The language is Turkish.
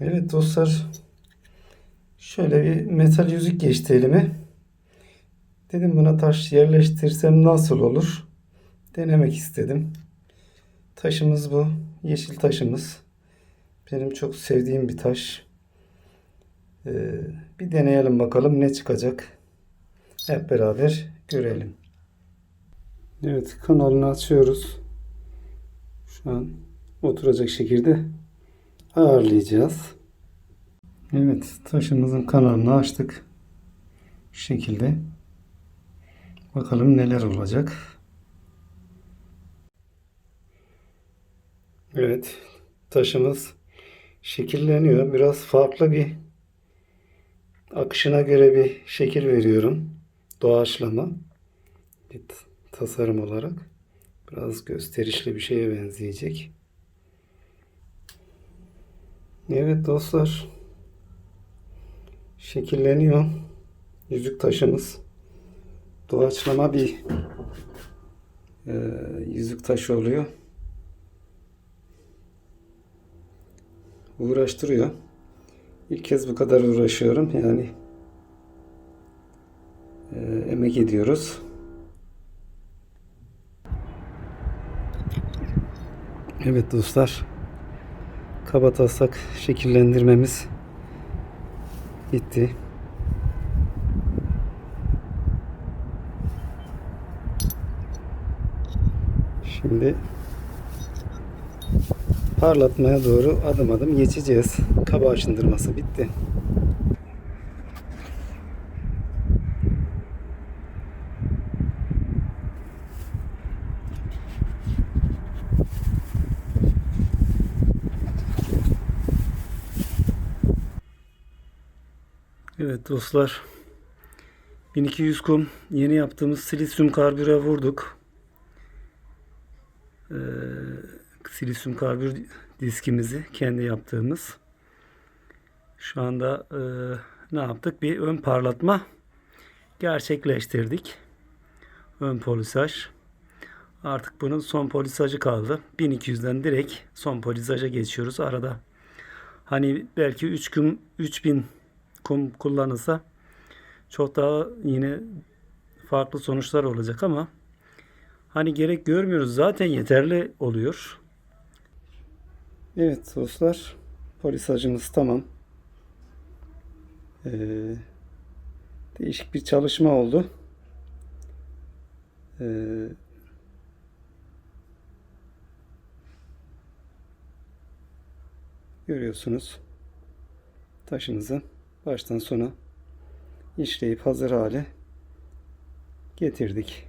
Evet dostlar. Şöyle bir metal yüzük geçti elime. Dedim buna taş yerleştirsem nasıl olur? Denemek istedim. Taşımız bu. Yeşil taşımız. Benim çok sevdiğim bir taş. Ee, bir deneyelim bakalım ne çıkacak. Hep beraber görelim. Evet kanalını açıyoruz. Şu an oturacak şekilde ağırlayacağız. Evet taşımızın kanalını açtık. Şu şekilde. Bakalım neler olacak. Evet taşımız şekilleniyor. Biraz farklı bir akışına göre bir şekil veriyorum. Doğaçlama bir tasarım olarak biraz gösterişli bir şeye benzeyecek. Evet dostlar şekilleniyor yüzük taşımız. Doğaçlama bir e, yüzük taşı oluyor. Uğraştırıyor. İlk kez bu kadar uğraşıyorum. Yani e, emek ediyoruz. Evet dostlar. Kabataslak şekillendirmemiz bitti. Şimdi parlatmaya doğru adım adım geçeceğiz. Kaba aşındırması bitti. Evet dostlar. 1200 kum yeni yaptığımız silisyum karbüre vurduk. Ee, silisyum karbür diskimizi kendi yaptığımız. Şu anda e, ne yaptık? Bir ön parlatma gerçekleştirdik. Ön polisaj. Artık bunun son polisajı kaldı. 1200'den direkt son polisaja geçiyoruz. Arada hani belki 3 gün 3000 kum kullanılsa çok daha yine farklı sonuçlar olacak ama hani gerek görmüyoruz. Zaten yeterli oluyor. Evet dostlar. Polisajımız tamam. Ee, değişik bir çalışma oldu. Ee, görüyorsunuz taşımızı baştan sona işleyip hazır hale getirdik.